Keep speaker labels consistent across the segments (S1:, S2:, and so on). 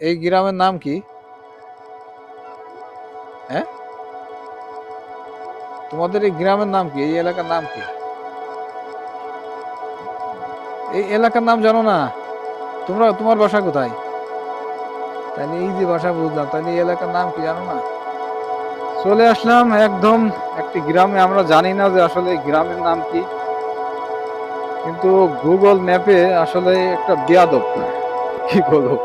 S1: এই গ্রামের নাম কি? হ্যাঁ? তোমাদের এই গ্রামের নাম কি? এই এলাকার নাম কি? এই এলাকার নাম জানো না? তোমরা, তোমার বাসা কোথায়? তাহলে এই যে বাসা বুঝলাম, তাহলে এই এলাকার নাম কি জানো না? চলে আসলাম একদম একটি গ্রামে, আমরা জানি না যে আসলে গ্রামের নাম কি। কিন্তু গুগল ম্যাপে আসলে একটা বিয়াদব। কি বলব?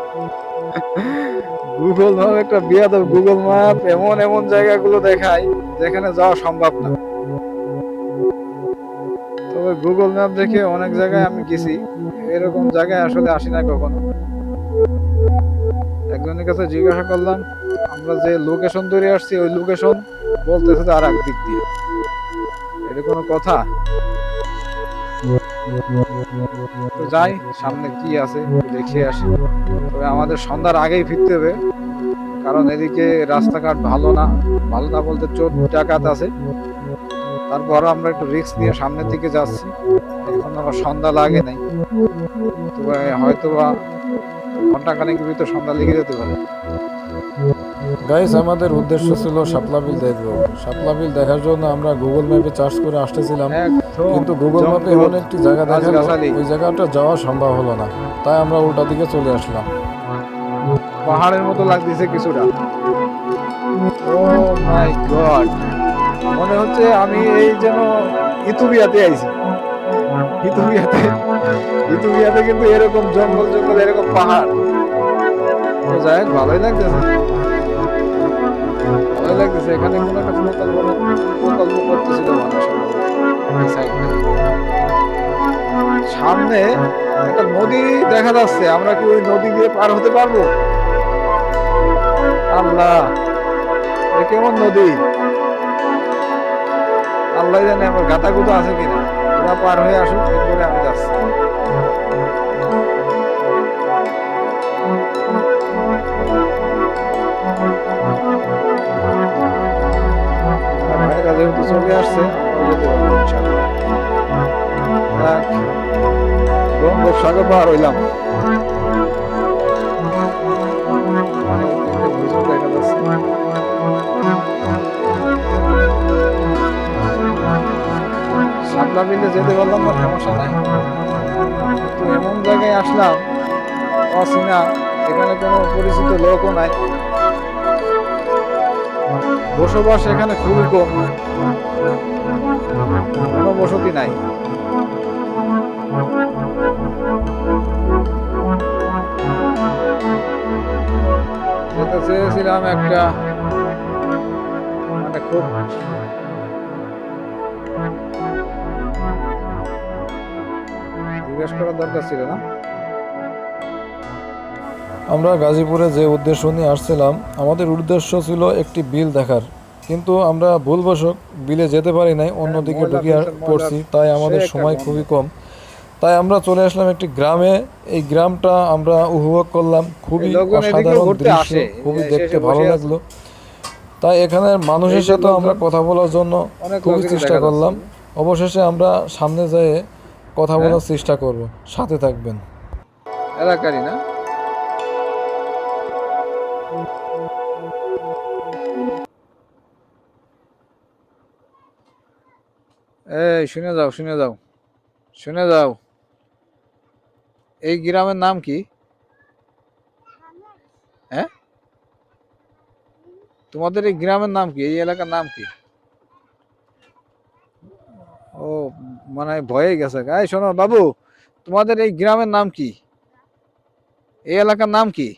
S1: গুগল ম্যাপ একটা বিয়াদব গুগল ম্যাপ এমন এমন জায়গাগুলো দেখায় যেখানে যাওয়া সম্ভব না। তবে গুগল ম্যাপ দেখে অনেক জায়গায় আমি গেছি। এরকম জায়গায় আসলে আসি না কখনো। একজনের কাছে জিজ্ঞাসা করলাম, আমরা যে লোকেশন ধরে আসছি, ওই লোকেশন বলতেছে আর এক দিক দিয়ে। এটা কোনো কথা? তো যাই, সামনে কি আছে দেখে আসি। তবে আমাদের সন্ধ্যার আগেই ফিরতে হবে, কারণ এদিকে রাস্তাঘাট ভালো না ভালো না বলতে চোর ডাকাত আছে। তারপর আমরা একটু রিস্ক নিয়ে সামনের দিকে যাচ্ছি। এখন আমার সন্ধ্যা লাগে নাই। তবে হয়তো বা ঘণ্টা খানেকের ভিতর সন্ধ্যা লেগে যেতে পারে।
S2: গাইস আমাদের উদ্দেশ্য ছিল শাপলা বিল দেখব। শাপলা বিল দেখার জন্য আমরা গুগল ম্যাপে চার্জ করে আসতেছিলাম। কিন্তু গুগল ম্যাপে এমন একটি জায়গা দেখাল ওই জায়গাটা যাওয়া সম্ভব হলো না। তাই আমরা উল্টা দিকে চলে আসলাম।
S1: পাহাড়ের মতো লাগতেছে কিছুটা। Oh my god. মনে হচ্ছে আমি এই যেন ইথুবিয়াতে আইছি। ইথুবিয়াতে ইথুবিয়াতে কিন্তু এরকম জঙ্গল জঙ্গল এরকম পাহাড়। তো যাই হোক ভালোই লাগতেছে। ভালোই এখানে কোনো একটা প্রকল্প প্রকল্প করতেছিল সামনে একটা নদী দেখা যাচ্ছে, আমরা কি ওই নদী দিয়ে পার হতে পারব? আল্লাহ, এ কেমন নদী? আল্লাহ জানে আমার গাতা গুতো আছে কিনা। ওরা পার হয়ে আসুক, এরপরে আমি যাচ্ছি। হইলাম বুঝুন দেখা যাচ্ছে বিলে যেতে পারলাম না সমস্যা নাই। কিন্তু এমন জায়গায় আসলাম, অচেনা, এখানে কোনো পরিচিত লোকও নাই। বসবাস এখানে খুবই কম, কোনো বসতি নাই। চেয়েছিলাম একটা মানে খুব জিজ্ঞেস করার দরকার ছিল না।
S2: আমরা গাজীপুরে যে উদ্দেশ্য নিয়ে আসছিলাম আমাদের উদ্দেশ্য ছিল একটি বিল দেখার। কিন্তু আমরা ভুলবশত বিলে যেতে পারি নাই অন্যদিকে ঢুকিয়ে পড়ছি তাই আমাদের সময় খুবই কম। তাই আমরা চলে আসলাম একটি গ্রামে। এই গ্রামটা আমরা উপভোগ করলাম। খুবই অসাধারণ দৃশ্য খুবই দেখতে ভালো লাগল। তাই এখানের মানুষের সাথে আমরা কথা বলার জন্য খুবই চেষ্টা করলাম। অবশেষে আমরা সামনে যেয়ে কথা
S1: হ্যাঁ?
S2: বলার চেষ্টা করব। সাথে থাকবেন।
S1: এলাকারই না? এই শুনে যাও শুনে যাও। শুনে যাও। এই গ্রামের নাম কি? হ্যাঁ? তোমাদের এই গ্রামের নাম কি? এই এলাকার নাম কি? ও মানে ভয়ে গেছে। এই শোনো বাবু তোমাদের এই গ্রামের নাম কি? এই এলাকার নাম কি?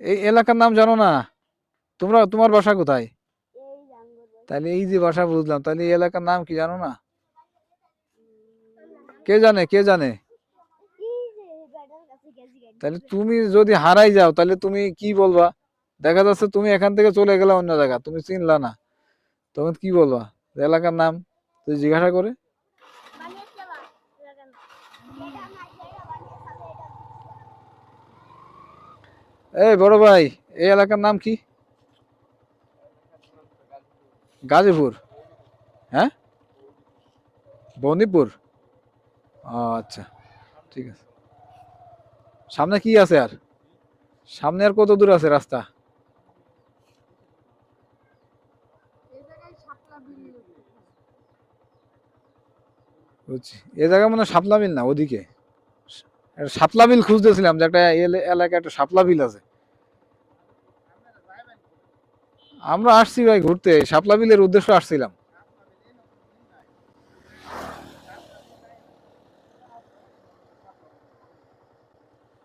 S1: এই এলাকার নাম জানো না? তোমরা তোমার বাসা কোথায়? তাহলে এই যে বাসা বুঝলাম তাহলে এই এলাকার নাম কি জানো না? কে জানে কে জানে? তাহলে তুমি যদি হারাই যাও, তাহলে তুমি কি বলবা? দেখা যাচ্ছে তুমি এখান থেকে চলে গেলে অন্য জায়গা, তুমি চিনলা না। তখন কি বলবা? এলাকার নাম তুই জিজ্ঞাসা করে। এই বড় ভাই, এই এলাকার নাম কি? গাজীপুর। হ্যাঁ? বন্দিপুর ও আচ্ছা। ঠিক আছে। সামনে কি আছে আর? সামনে আর কত দূর আছে রাস্তা? বুঝছি। এ জায়গা মনে হয় শাপলা বিল না ওদিকে। শাপলা বিল খুঁজতেছিলাম যে একটা এলে- এলাকায় একটা সাপলা বিল আছে। আমরা আসছি ভাই ঘুরতে সাপলা বিলের উদ্দেশ্য আসছিলাম।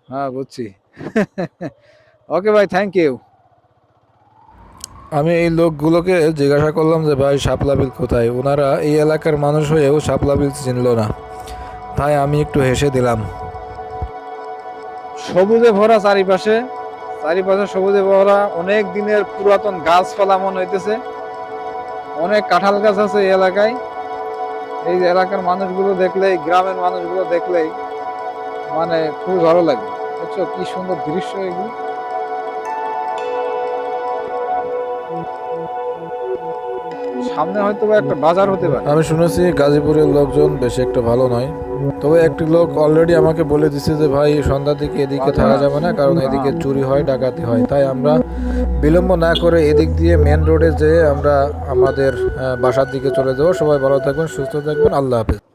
S1: হ্যাঁ বুঝছি। ওকে ভাই থ্যাংক ইউ
S2: আমি এই লোকগুলোকে জিজ্ঞাসা করলাম যে ভাই শাপলা বিল কোথায়? ওনারা এই এলাকার মানুষ হয়েও শাপলা বিল চিনল না। তাই আমি একটু হেসে দিলাম।
S1: সবুজে ভরা চারিপাশে চারিপাশে সবুজে ভরা অনেক দিনের পুরাতন গাছপালা মনে হইতেছে। অনেক কাঁঠাল গাছ আছে এই এলাকায়। এই যে এলাকার মানুষগুলো দেখলেই গ্রামের মানুষগুলো দেখলেই মানে খুব ভালো লাগে। দেখছ কি সুন্দর দৃশ্য এগুলো। সামনে হয়তো একটা বাজার হতে পারে।
S2: আমি শুনেছি গাজীপুরের লোকজন বেশি একটা ভালো নয়। তবে একটি লোক অলরেডি আমাকে বলে দিছে যে, ভাই সন্ধ্যার দিকে এদিকে থাকা যাবে না, কারণ এদিকে চুরি হয়, ডাকাতি হয়। তাই আমরা বিলম্ব না করে এদিক দিয়ে মেন রোডে যেয়ে আমরা আমাদের বাসার দিকে চলে যাব। সবাই ভালো থাকবেন, সুস্থ থাকবেন। আল্লাহ হাফেজ।